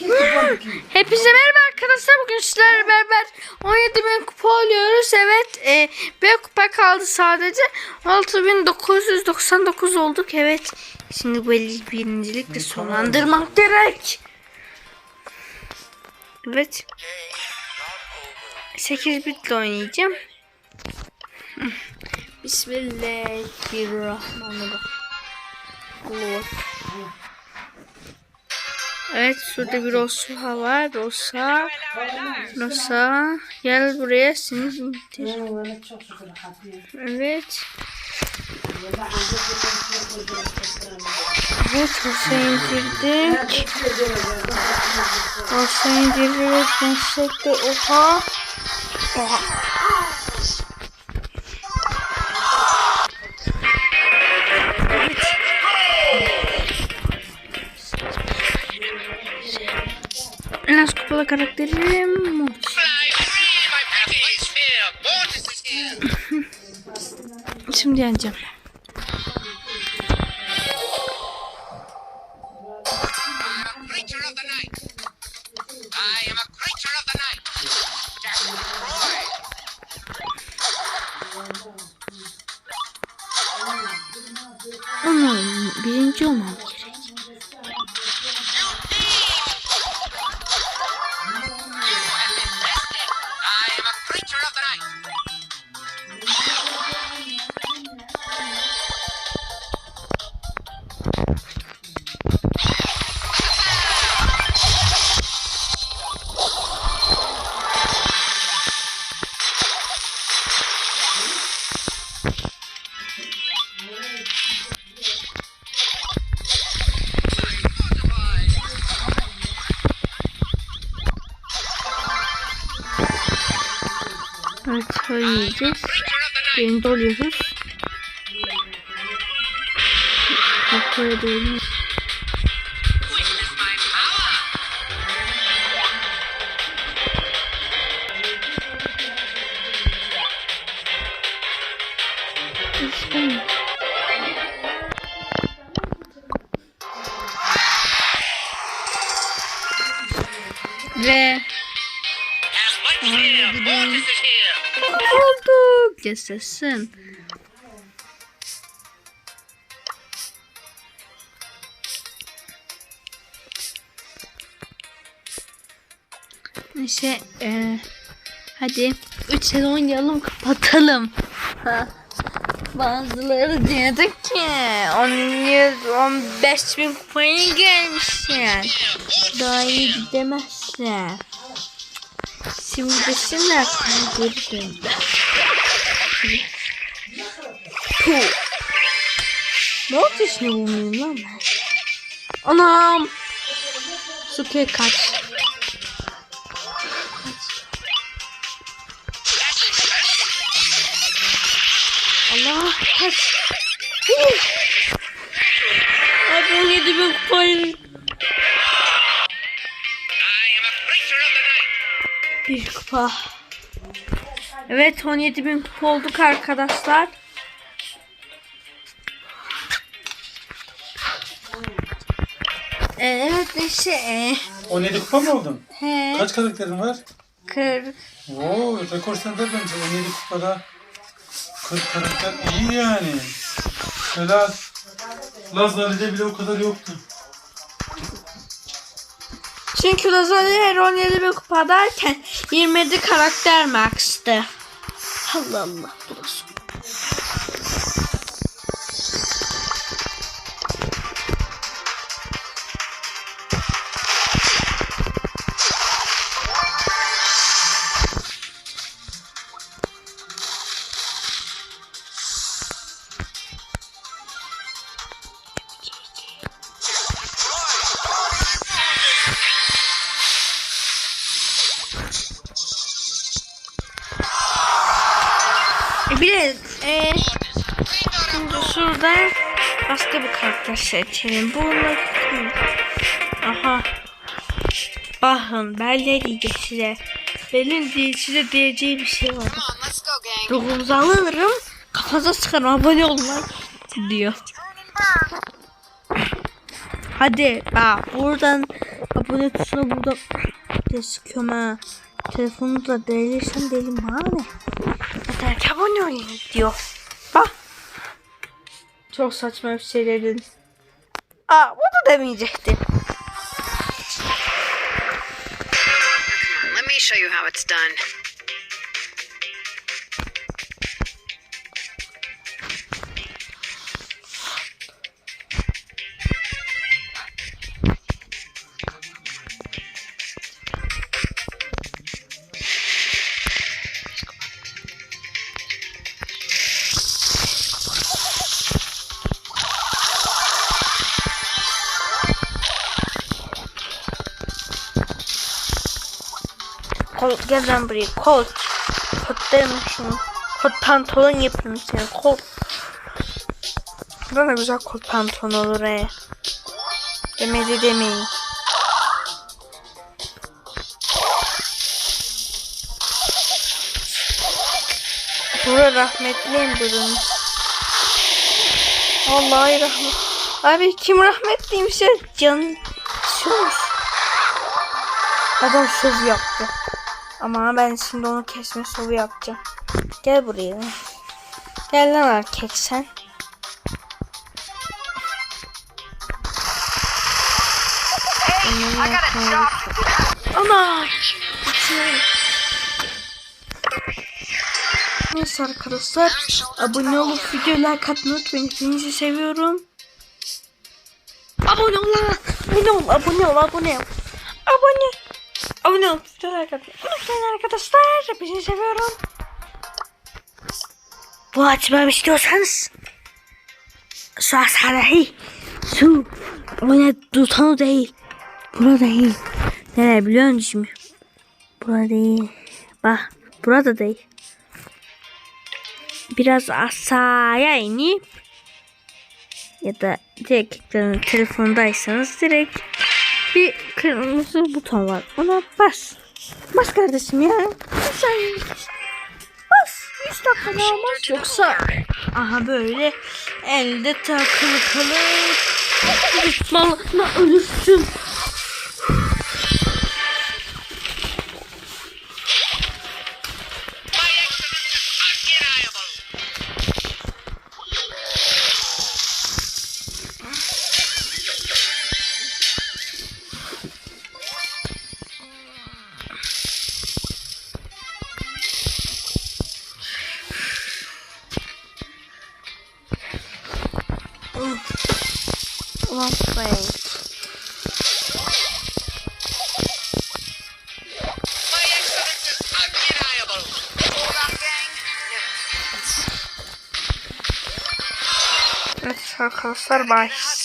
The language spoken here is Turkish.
Hepinize merhaba arkadaşlar. Bugün sizlerle beraber 17 bin kupa alıyoruz. Evet. E, bir kupa kaldı sadece. 6999 olduk. Evet. Şimdi bu birincilikle sonlandırmak gerek. Evet. 8 bitle oynayacağım. Bismillahirrahmanirrahim. Allah. Evet şurada bir Rosa var. Rosa. Rosa. Gel buraya seni indir. Evet. Evet Rosa indirdik. Rosa indirdik. Nasıl da oha. Oha. Kupalı karakterim. Şimdi yeneceğim. Creature of the Evet oynayacağız. Creature of the night. Birinci oluyoruz. Here. olduk. Yaşasın. Neyse e, hadi 3 sezon oynayalım kapatalım. Ha. Bazıları diyordu ki 10 15 bin kupaya gelmişsin. Daha iyi gidemezsin. Şimdi desinler kaybettim. Puh. Ne oldu şimdi bu muyum lan ben? Anam. Suke kaç. Allah kaç. Abi 17 bin kupayı. Kupa. Evet 17 bin kupa olduk arkadaşlar. Evet işte e, 17 kupa mı oldun? he, Kaç karakterin var? kır, Oo, rekor sende bence 17 kupada 40 karakter iyi yani. Helal. Lazari'de bile o kadar yoktu. Çünkü Lazali her 17 bin kupa derken 27 karakter max'tı. Allah Allah burası. E, bir de e, şimdi şurada başka bir karakter seçelim. Bunu Aha. Bakın ben ne diyeceğim size. Benim değil size diyeceği bir şey var. Ruhunuzu alırım. Kafanıza sıkarım abone olmayı diyor. Hadi bak buradan abone tuşuna burada de sıkıyorum ha. Telefonu da delirsen delim bana ne? Ki abone olayım diyor. Bak. Çok saçma bir şey dedin. Aa bunu demeyecektim. Let me show you how it's done. Kol, gel lan buraya kol. Kot demişim. Kot pantolon yapayım sana kol. Bana güzel kot pantolon olur he. Demedi demeyin. Bura rahmetliyim burun. Vallahi rahmet. Abi kim rahmetliymiş ya? Can istiyormuş. Adam söz yaptı. Ama ben şimdi onu kesme şovu yapacağım. Gel buraya. Gel lan erkek sen. Ana! Neyse arkadaşlar abone olup videoyu like atmayı unutmayın. Hepinizi seviyorum. Abone ol lan. Abone ol, abone ol, abone ol. Abone. Abone ol. Videoyu like atmayı unutmayın arkadaşlar. Hepinizi seviyorum. Bu açmam istiyorsanız şu aşağıdaki şu abone tutanı değil. Burada değil. Nereye biliyor musun? Burada değil. Bak burada değil. Biraz aşağıya inip ya da direkt ekranın telefondaysanız direkt bir kırmızı buton var. Ona bas. Bas kardeşim ya. Sen. Bas. 100 dakika daha bas. Yoksa aha böyle elde takılı kalıp düşmanla ölürsün. Arkadaşlar bye. Hot start.